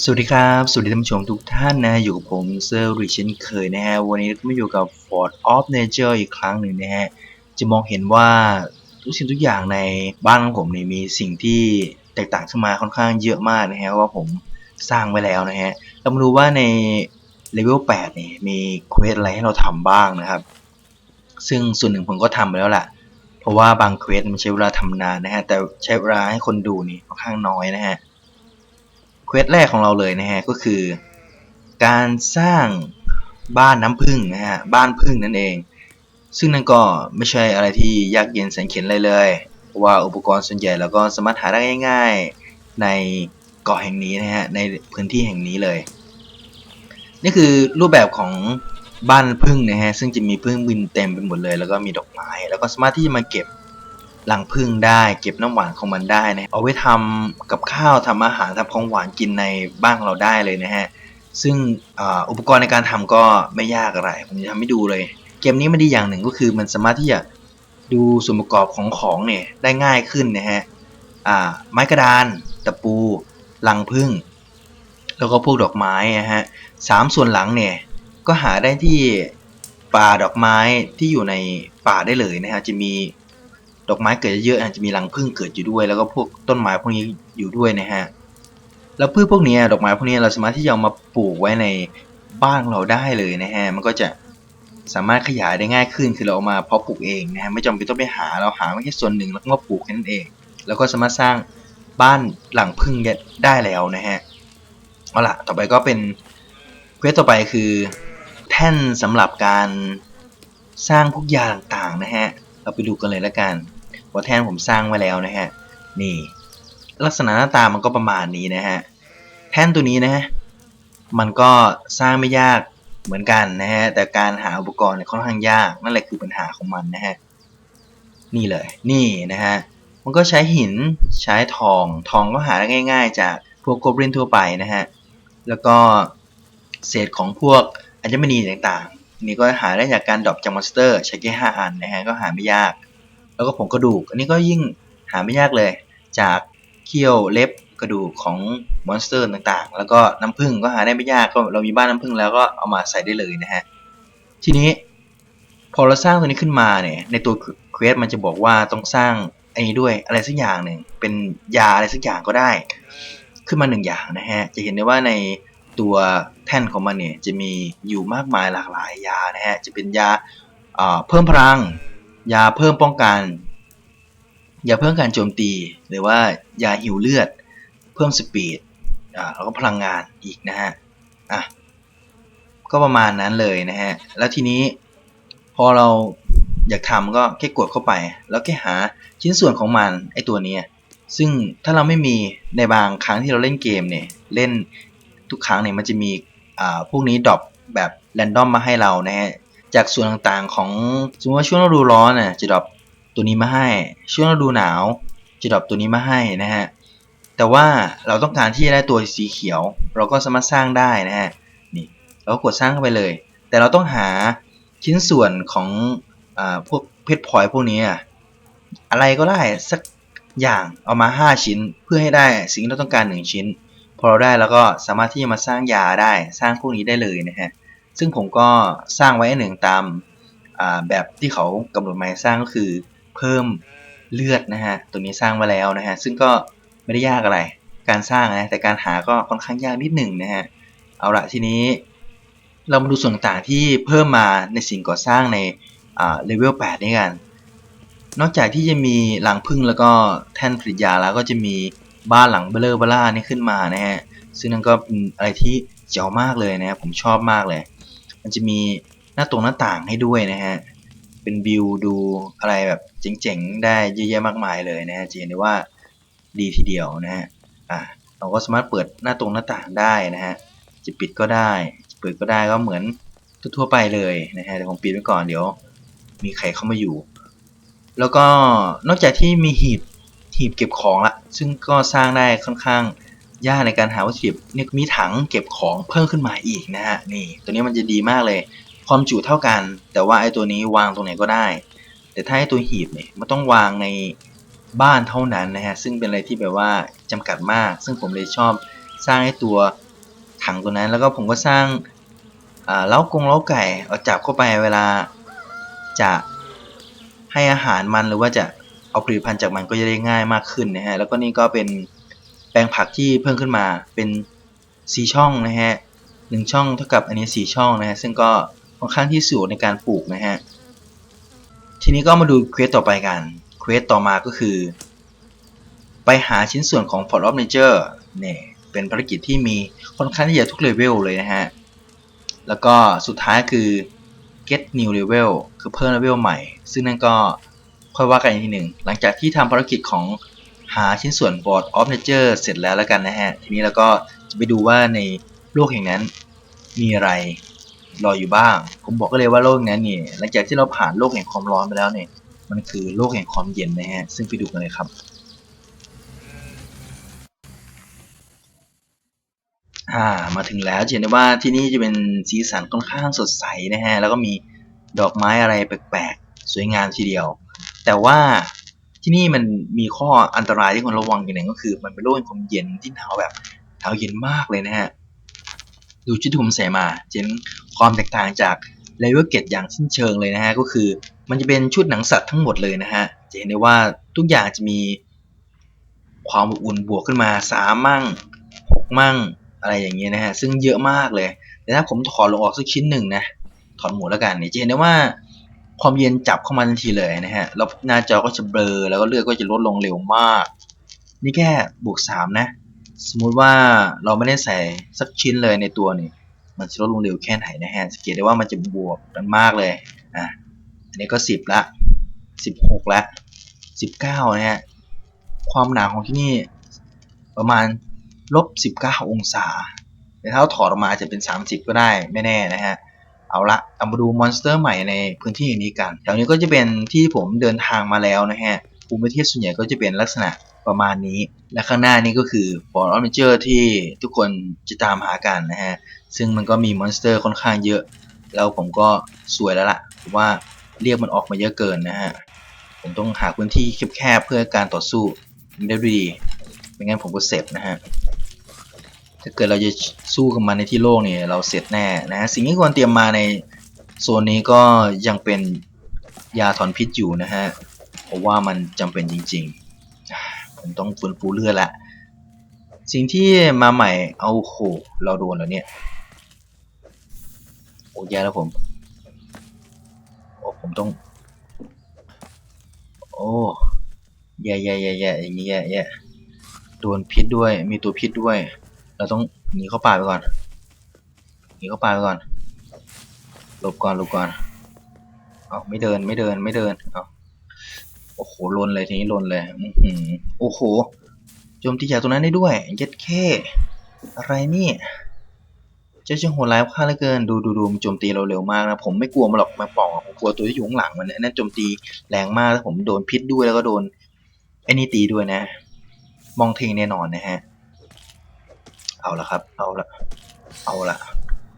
สวัสดีครับ สวัสดีท่านผู้ชมทุกท่านนะอยู่กับผมเซอร์ริเช่นเคยนะฮะ วันนี้ก็มาอยู่กับ Ford of Nature อีกครั้งหนึ่งนะฮะ จะมองเห็นว่าทุกสิ่งทุกอย่างในบ้านของผมเนี่ยมีสิ่งที่แตกต่างขึ้นมาค่อนข้างเยอะมากนะฮะว่าผมสร้างไว้แล้วนะฮะเรามาดูว่าในเลเวล8เนี่ยมีเควสอะไรให้เราทำบ้างนะครับ ซึ่งส่วนหนึ่งผมก็ทำไปแล้วแหละเพราะว่าบางเควสมันใช้เวลาทำนานนะฮะแต่ใช้เวลาให้คนดูนี่ค่อนข้างน้อยนะฮะ ควสแรกของเราเลยนะฮะก็คือ การสร้างบ้านน้ำผึ้งนะฮะบ้านผึ้งนั่นเอง ซึ่งนั่นก็ไม่ใช่อะไรที่ยากเย็นแสนเข็ญเลยเลยเพราะว่าอุปกรณ์ส่วนใหญ่เราก็สามารถหาได้ง่าย ๆในเกาะแห่งนี้นะฮะในพื้นที่แห่งนี้เลย นี่คือรูปแบบของบ้านผึ้งนะฮะซึ่งจะมีผึ้งบินเต็มไปหมดเลย แล้วก็มีดอกไม้แล้วก็สามารถที่จะมาเก็บ หลังพึ่งได้ เก็บน้ำหวานของมันได้นะเอาไว้ทำกับข้าวทำอาหารทำของหวานกินในบ้านเราได้เลยนะฮะซึ่งอ,อุปกรณ์ในการทำก็ไม่ยากอะไรผมจะทำให้ดูเลย เกมนี้มันดีอย่างหนึ่งก็คือมันสามารถที่จะดูส่วนประกอบของของเนี่ยได้ง่ายขึ้นนะฮะไม้กระดานตะปูลังพึ่งแล้วก็พวกดอกไม้นะฮะสามส่วนหลังเนี่ยก็หาได้ที่ป่าดอกไม้ที่อยู่ในป่าได้เลยนะฮะจะมี ดอกไม้เกิดเยอะๆอาจจะมีรังผึ้งเกิดอยู่ด้วย แล้วก็พวกต้นไม้พวกนี้อยู่ด้วยนะฮะแล้วพืชพวกนี้ดอกไม้พวกนี้เราสามารถที่จะมาปลูกไว้ในบ้านเราได้เลยนะฮะมันก็จะสามารถขยายได้ง่ายขึ้นคือเราเอามาเพาะปลูกเองนะฮะไม่จำเป็นต้องไปหาเราหาไม่แค่ส่วนหนึ่งแล้วก็มาปลูกแค่นั้นเอง แล้วก็สามารถสร้างบ้านหลังพึ่งได้แล้วนะฮะเอาล่ะต่อไปก็เป็นเควสต่อไปคือ แท่นสำหรับการสร้างพวกยาต่างๆนะฮะ เราไปดูกันเลยล้วกันว่าแท่นผมสร้างไว้แล้วนะฮะ นี่ ลักษณะหน้าตามันก็ประมาณนี้นะฮะ แท่นตัวนี้นะฮะ มันก็สร้างไม่ยากเหมือนกันนะฮะ แต่การหาอุปกรณ์เนี่ยค่อนข้างยาก นั่นแหละคือปัญหาของมันนะฮะ นี่เลย นี่นะฮะ มันก็ใช้หิน ใช้ทอง ทองก็หาได้ง่าย ๆ จากพวกโกบลินทั่วไปนะฮะ แล้วก็เศษของพวกอัญมณีต่างๆ นี่ก็หาได้จากการดรอปจากมอนสเตอร์ ใช้แค่ห้าอันนะฮะก็หาไม่ยาก แล้วก็ผงกระดูก อันนี้ก็ยิ่งหาไม่ยากเลย จากเขี้ยวเล็บกระดูกของมอนสเตอร์ต่างๆ แล้วก็น้ำผึ้งก็หาได้ไม่ยากก็เรามีบ้านน้ำผึ้งแล้วก็เอามาใส่ได้เลยนะฮะทีนี้พอเราสร้างตัวนี้ขึ้นมาเนี่ยในตัวเควสมันจะบอกว่าต้องสร้างไอ้นี้ด้วยอะไรสักอย่างหนึ่งเป็นยาอะไรสักอย่างก็ได้ ขึ้นมาหนึ่งอย่างนะฮะจะเห็นได้ว่าใน ตัวแท่นของมันเนี่ยจะมีอยู่มากมายหลากหลายยานะฮะจะเป็นยาเพิ่มพลัง ยาเพิ่มป้องกัน ยาเพิ่มการโจมตี หรือว่ายาหิวเลือด เพิ่มสปีดอ่าแล้วก็พลังงานอีกนะฮะอะก็ประมาณนั้นเลยนะฮะแล้วทีนี้พอเราอยากทำก็แค่กดเข้าไป แล้วแค่หาชิ้นส่วนของมันไอตัวนี้ซึ่งถ้าเราไม่มีในบางครั้งที่เราเล่นเกมเนี่ยเล่น ทุกครั้งเนี่ยมันจะมีอ่าพวกนี้ดรอปแบบแรนดอมมาให้เรานะฮะจากส่วนต่างๆของสมมติว่าช่วงฤดูร้อนน่ะจะดรอปตัวนี้มาให้ ช่วงฤดูหนาวจะดรอปตัวนี้มาให้นะฮะแต่ว่าเราต้องการที่จะได้ตัวสีเขียว เราก็สามารถสร้างได้นะฮะนี่เราก็กดสร้างเข้าไปเลย แต่เราต้องหาชิ้นส่วนของอ่าพวกเพชรพลอยพวกนี้อะอะไรก็ได้สักอย่างเอามา 5 ชิ้นเพื่อให้ได้สิ่งที่เราต้องการ 1 ชิ้น พอเราได้แล้วก็สามารถที่จะมาสร้างยาได้สร้างพวกนี้ได้เลยนะฮะซึ่งผมก็สร้างไว้หนึ่งตามแบบที่เขากำหนดมาสร้างก็คือเพิ่มเลือดนะฮะตัวนี้สร้างมาแล้วนะฮะซึ่งก็ไม่ได้ยากอะไร การสร้างนะแต่การหาก็ค่อนข้างยากนิดหนึ่งนะฮะเอาละทีนี้ เรามาดูส่วนต่างที่เพิ่มมาในสิ่งก่อสร้างในเลเวล8นี้กัน นอกจากที่จะมีหลังพึ่งแล้วก็แท่นผลิตยาแล้วก็จะมี บ้านหลังเบลเลอร์บล่านี่ขึ้นมานะฮะซึ่งนั่นก็เป็นอะไรที่เจ๋วมากเลยนะผมชอบมากเลย มันจะมีหน้าตรงหน้าต่างให้ด้วยนะฮะเป็นวิวดูอะไรแบบเจ๋งๆ ได้เยอะแยะมากมายเลยนะฮะจะเห็นได้ว่าดีทีเดียวนะฮะอะเราก็สามารถเปิดหน้าตรงหน้าต่างได้นะฮะจะปิดก็ได้จะเปิดก็ได้ก็เหมือนทั่วไปเลยนะฮะเดี๋ยวผมปิดไว้ก่อนเดี๋ยว มีใครเข้ามาอยู่ แล้วก็นอกจากที่มีหีบ หีบเก็บของละ ซึ่งก็สร้างได้ค่อนข้างยากในการหาวัตถุดิบเนี่ยมีถังเก็บของเพิ่มขึ้นมาอีกนะฮะนี่ตัวนี้มันจะดีมากเลย ความจุเท่ากัน แต่ว่าไอ้ตัวนี้วางตรงไหนก็ได้ แต่ถ้าไอ้ตัวหีบเนี่ยมันต้องวางในบ้านเท่านั้นนะฮะซึ่งเป็นอะไรที่แบบว่าจำกัดมาก ซึ่งผมเลยชอบสร้างไอ้ตัวถังตัวนั้น แล้วก็ผมก็สร้างเล้ากงเล้าไก่เอาจับเข้าไปเวลาจะให้อาหารมันหรือว่าจะ เอาผลิตภัณฑ์จากมันก็จะได้ง่ายมากขึ้นนะฮะแล้วก็นี่ก็เป็นแปลงผักที่เพิ่มขึ้นมาเป็นสีช่องนะฮะหนึ่งช่องเท่ากับอันนี้สี่ช่องนะฮะซึ่งก็ค่อนข้างที่สะดวกในการปลูกนะฮะทีนี้ก็มาดูเควสต่อไปกันเควสต่อมาก็คือ ไปหาชิ้นส่วนของ Fort of Nature เนี่ยเป็นภารกิจที่มีค่อนข้างที่จะทุกเลเวลเลยนะฮะแล้วก็สุดท้ายคือ get new level คือเพิ่มเลเวลใหม่ ซึ่งนั่นก็ ค่อยว่ากันอีกทีหนึ่ง หลังจากที่ทำภารกิจของหาชิ้นส่วน Fort of Nature เสร็จแล้วแล้วกันนะฮะ ทีนี้เราก็จะไปดูว่าในโลกแห่งนั้นมีอะไรรออยู่บ้าง ผมบอกก็เลยว่าโลกนั้นเนี่ยหลังจากที่เราผ่านโลกแห่งความร้อนไปแล้วเนี่ย มันคือโลกแห่งความเย็นนะฮะ ซึ่งไปดูกันเลยครับ อ่า มาถึงแล้วเห็นได้ว่าที่นี่จะเป็นสีสันค่อนข้างสดใสนะฮะ แล้วก็มีดอกไม้อะไรแปลกๆ สวยงามทีเดียว แต่ว่าที่นี่มันมีข้ออันตรายที่ควรระวังอย่างหนึ่งก็คือ มันเป็นโลกแห่งความเย็นที่หนาวแบบหนาวเย็นมากเลยนะฮะดูชุดที่ผมใส่มาเจนความแตกต่างจากเลเวลเกตอย่างสิ้นเชิงเลยนะฮะก็คือมันจะเป็นชุดหนังสัตว์ทั้งหมดเลยนะฮะจะเห็นได้ว่าทุกอย่างจะมีความอบอุ่นบวกขึ้นมาสามมั่งหกมั่งอะไรอย่างเงี้ยนะฮะซึ่งเยอะมากเลยแต่ถ้าผมถอดลงออกสักชิ้นหนึ่งนะถอดหมดแล้วกันเนี่ยจะเห็นได้ว่า ความเย็นจับเข้ามาทันทีเลยนะฮะ แล้วหน้าจอก็จะเบลอ แล้วก็เลือดก็จะลดลงเร็วมาก นี่แค่บวกสามนะ สมมุติว่าเราไม่ได้ใส่สักชิ้นเลยในตัวนี่ มันจะลดลงเร็วแค่ไหนนะฮะ สังเกตได้ว่ามันจะบวกกันมากเลย อะ อันนี้ก็สิบละสิบหกละสิบเก้านะฮะ ความหนาของที่นี่ประมาณลบ19 องศาแต่ถ้าถอดออกมาอาจจะเป็น 30 ก็ได้ไม่แน่นะฮะ เอาละเอามาดูมอนสเตอร์ใหม่ในพื้นที่อย่างนี้กันแถวนี้ก็จะเป็นที่ผมเดินทางมาแล้วนะฮะภูมิประเทศส่วนใหญ่ก็จะเป็นลักษณะประมาณนี้ และข้างหน้านี้ก็คือ Fort of Nature ที่ทุกคนจะตามหากันนะฮะ ซึ่งมันก็มีมอนสเตอร์ค่อนข้างเยอะ แล้วผมก็สวยแล้วล่ะผมว่าเรียกมันออกมาเยอะเกินนะฮะ ผมต้องหาพื้นที่แคบๆเพื่อการต่อสู้ได้ดีไม่งั้นผมก็เสร็จนะฮะ ถ้าเกิดเราจะสู้กับมันในที่โล่งเนี่ยเราเสร็จแน่นะสิ่งที่ควรเตรียมมาในโซนนี้ก็ยังเป็นยาถอนพิษอยู่นะฮะเพราะว่ามันจำเป็นจริงๆ ผมต้องฟื้นฟูเลือดละสิ่งที่มาใหม่เอาโหเราโดนแล้วเนี่ยโอ้แย่แล้วผมโอ้ผมต้องโอ้แย่แย่แย่แย่อย่างนี้แย่แย่โดนพิษด้วยมีตัวพิษด้วย เราต้องหนีเข้าป่าไปก่อนหนีเข้าป่าไปก่อนหลบก่อนหลบก่อนเอาไม่เดินไม่เดินไม่เดินเอาโอ้โหลนเลยทีนี้ลนเลยอือหือโอ้โหโจมตีจากตรงนั้นได้ด้วยเย็ดแค่อะไรนี่เจ้าช่างโหดร้ายข้าเหลือเกินดูดูดูมันโจมตีเราเร็วมากนะผมไม่กลัวมันหรอกมงป่องผมกลัวตัวที่อยู่ข้างหลังมันเนี่ยนั่นโจมตีแรงมากแล้วผมโดนพิษด้วยแล้วก็โดนไอ้นี่ตีด้วยนะ มองเทงแน่นอนนะฮะ เอาละครับ เอาละเอาละ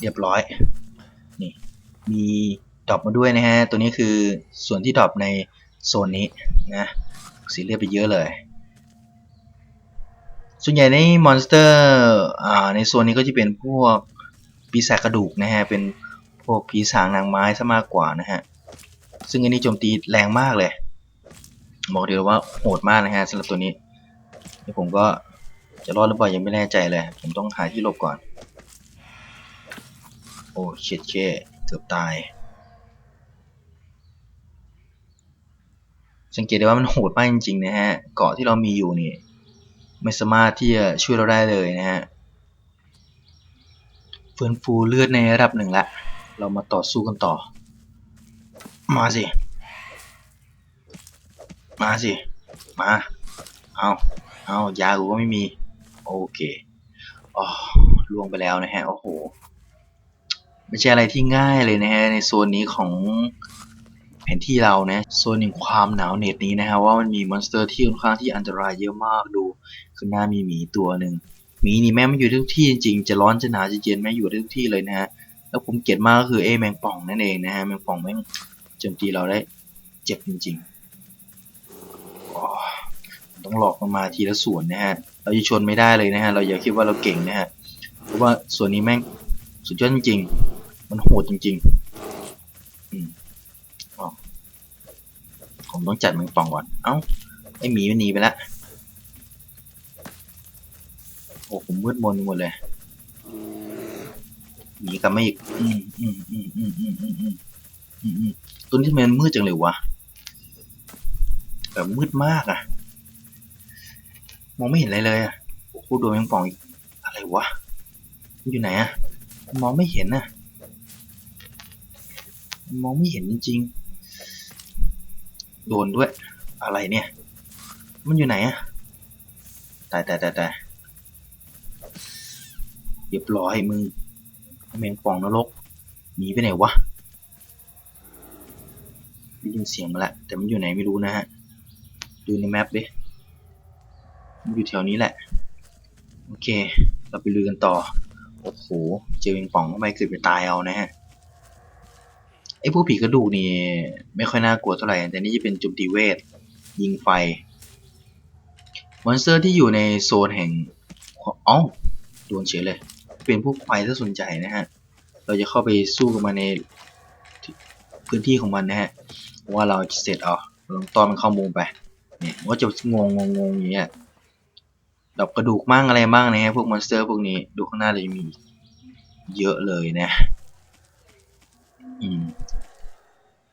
เรียบร้อย นี่ มีดรอปมาด้วยนะฮะ ตัวนี้คือส่วนที่ดรอปในโซนนี้นะสีเลือดไปเยอะเลย ส่วนใหญ่ในมอนสเตอร์อ่าในโซนนี้ก็จะเป็นพวกปีศาจกระดูกนะฮะ เป็นพวกผีสางนางไม้ซะมากกว่านะฮะ ซึ่งอันนี้โจมตีแรงมากเลย บอกเดียวว่าโหดมากนะฮะสำหรับตัวนี้เดี๋ยวผมก็ จะรอดหรือเปล่ายังไม่แน่ใจเลย ผมต้องหาที่หลบก่อน โอ้เช็ดเช่เกือบตาย สังเกตได้ว่ามันโหดมากจริงๆนะฮะ เกาะที่เรามีอยู่นี่ไม่สามารถที่จะช่วยเราได้เลยนะฮะฟื้นฟูเลือดในระดับหนึ่งละ เรามาต่อสู้กันต่อ มาสิ มาสิ มา เอา เอายากูก็ไม่มี โอเคอ๋อล่วงไปแล้วนะฮะ โอ้โห ไม่ใช่อะไรที่ง่ายเลยนะฮะ ในโซนนี้ของแผนที่เรานะ โซนแห่งความหนาวเหน็บนี้นะฮะ ว่ามันมีมอนสเตอร์ที่ค่อนข้างที่อันตรายเยอะมากดูคือหน้ามีหมีตัวหนึ่งหมีนี่แม่งไม่อยู่ทุกที่จริงๆ จะร้อนจะหนาวจะเย็นแม่อยู่ทุกที่เลยนะฮะ แล้วผมเกลียดมากก็คือเอแมงป่องนั่นเองนะฮะ แมงป่องแม่งโจมตีเราได้เจ็บจริงๆ ต้องหลอกมันมาทีละส่วนนะฮะ เราจะชนไม่ได้เลยนะฮะ เราอย่าคิดว่าเราเก่งนะฮะ เพราะว่าส่วนนี้แม่งสุดยอดจริงๆ มันโหดจริงๆ อืมอ๋อผมต้องจัดมงป่องก่อน เอ้า ไอหมีมันหนีไปล้วโอ้ผมมืดมนหมดเลย หนีกลับมาอีก อืมอืมอืมอืมอืมอืมอืมอืมตัวนี้ทำไมมันมืดจังเลยวะ แบบมืดมากอะ มองไม่เห็นอะไรเลยอะโอ้โหโดนแมงป่องอีก อะไรวะมันอยู่ไหนอะมองไม่เห็นน่ะมองไม่เห็นจริงๆ โดนด้วย อะไรเนี่ย มันอยู่ไหนอะตายตายตายตายเรียบร้อยมึงแมงป่องนรกหนีไปไหนวะได้ยินเสียงมาแล้วแต่มันอยู่ไหนไม่รู้นะฮะ ดูในแมปดิ อยู่แถวนี้แหละ โอเค เราไปลือกันต่อ โอ้โห เจอแมงป่องเข้าไปเกิดไปตายเอานะฮะ ไอ้พวกผีกระดูกนี่ไม่ค่อยน่ากลัวเท่าไหร่ แต่นี่จะเป็นจุมตีเวท ยิงไฟ มอนสเตอร์ที่อยู่ในโซนแห่งอ๋อโดนเฉยเลย เป็นพวกไฟถ้าสนใจนะฮะ เราจะเข้าไปสู้กับมันในพื้นที่ของมันนะฮะ ว่าเราจะเสร็จเอาลองตอนมันเข้ามุมไป เนี่ยมันจะงงงงงอย่างเงี้ย ดอกกระดูกมั่งอะไรมั่งนะฮะพวกมอนสเตอร์พวกนี้ดูข้างหน้าเลยมีเยอะเลยนะ อืม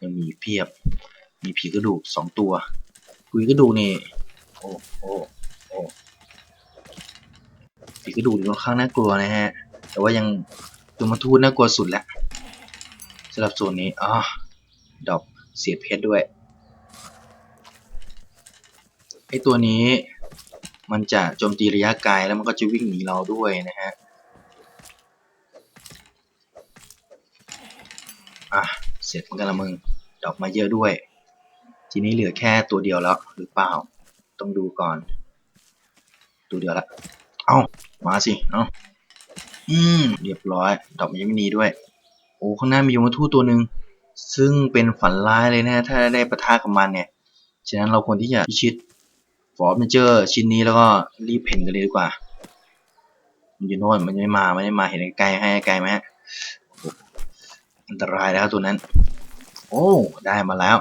ยังมีเพียบ มีผีกระดูกสองตัวผีกระดูกนี่โอ้โอ้โอ้ผีกระดูกนี่ค่อนข้างน่ากลัวนะฮะ แต่ว่ายังตัวมาทูตน่ากลัวสุดแหละสำหรับโซนนี้อ๋อดอกเสียเพชรด้วยไอตัวนี้ มันจะโจมตีระยะไกลแล้วมันก็จะวิ่งหนีเราด้วยนะฮะอะเสร็จมือนกันละมึงดอกมาเยอะด้วย ทีนี้เหลือแค่ตัวเดียวแล้วหรือเปล่า ต้องดูก่อน ตัวเดียวละเอามาสิเอาอืมเรียบร้อย ดอกมันยังไม่มีด้วย โอ้ข้างหน้ามียมทูตตัวหนึ่งซึ่งเป็นฝันร้ายเลยนะ ถ้าได้ประทะกับมันเนี่ย ฉะนั้นเราควรที่จะพิชิต ฟอร์มเจอร์ชิ้นนี้แล้วก็รีบเพ่นกันเลยดีกว่า มันอยู่โน่นมันยังไม่มามันไม่มาเห็นไกลให้ไกลไหมฮะอันตรายแล้วตัวนั้น โอ้ได้มาแล้ว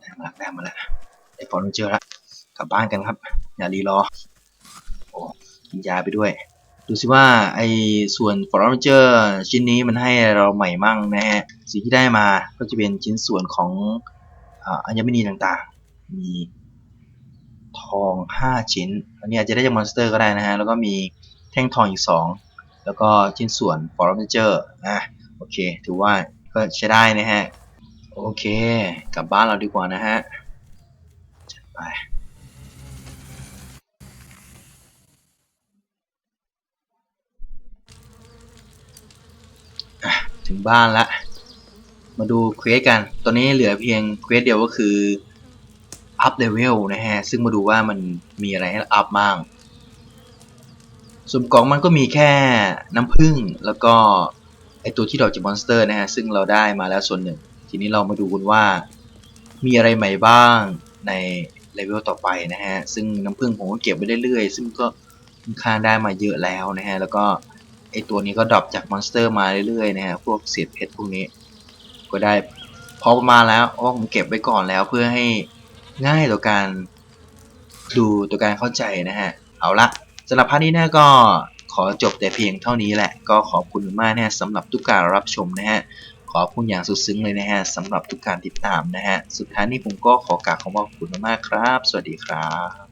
ได้มาแล้วได้มาแล้วได้ฟอร์มเจอร์แล้วกลับบ้านกันครับ อย่ารีรอโอ้กินยาไปด้วย ดูสิว่าไอ้ส่วนฟอร์มเจอร์ชิ้นนี้มันให้เราใหม่มั่งนะฮะสิ่งที่ได้มาก็จะเป็นชิ้นส่วนของอัญมณีต่างๆ มี ทอง 5 ชิ้น อันนี้อาจจะได้จากมอนสเตอร์ก็ได้นะฮะ แล้วก็มีแท่งทองอีก 2 แล้วก็ชิ้นส่วนฟอร์มเจอร์อะโอเค ถือว่าก็ใช้ได้นะฮะ โอเค กลับบ้านเราดีกว่านะฮะจัดไปถึงบ้านละ มาดูเควสกัน ตอนนี้เหลือเพียงเควสเดียวก็คือ อัพเลเวลนะฮะ ซึ่งมาดูว่ามันมีอะไรให้อัพบ้างส่วนกล่องมันก็มีแค่น้ำผึ้งแล้วก็ไอตัวที่ดอกจากมอนสเตอร์นะฮะ ซึ่งเราได้มาแล้วส่วนหนึ่ง ทีนี้เรามาดูกันว่ามีอะไรใหม่บ้างในเลเวลต่อไปนะฮะ ซึ่งน้ำผึ้งผมก็เก็บไว้เรื่อยๆ ซึ่งก็ค่อนข้างได้มาเยอะแล้วนะฮะ แล้วก็ไอตัวนี้ก็ดรอปจากมอนสเตอร์มาเรื่อยๆนะฮะ พวกเศษเพชรพวกนี้ ก็ได้พอประมาณแล้วเพราะว่าผมเก็บไว้ก่อนแล้วเพื่อให้ ง่ายต่อการดูต่อการเข้าใจนะฮะ เอาละสำหรับพาคนี้นะก็ขอจบแต่เพียงเท่านี้แหละ ก็ขอบคุณมากนะฮะสำหรับทุกการรับชมนะฮะ ขอบคุณอย่างสุดซึ้งเลยนะฮะสำหรับทุกการติดตามนะฮะ สุดท้ายนี้ผมก็ขอกราบขอบคุณมากๆครับ สวัสดีครับ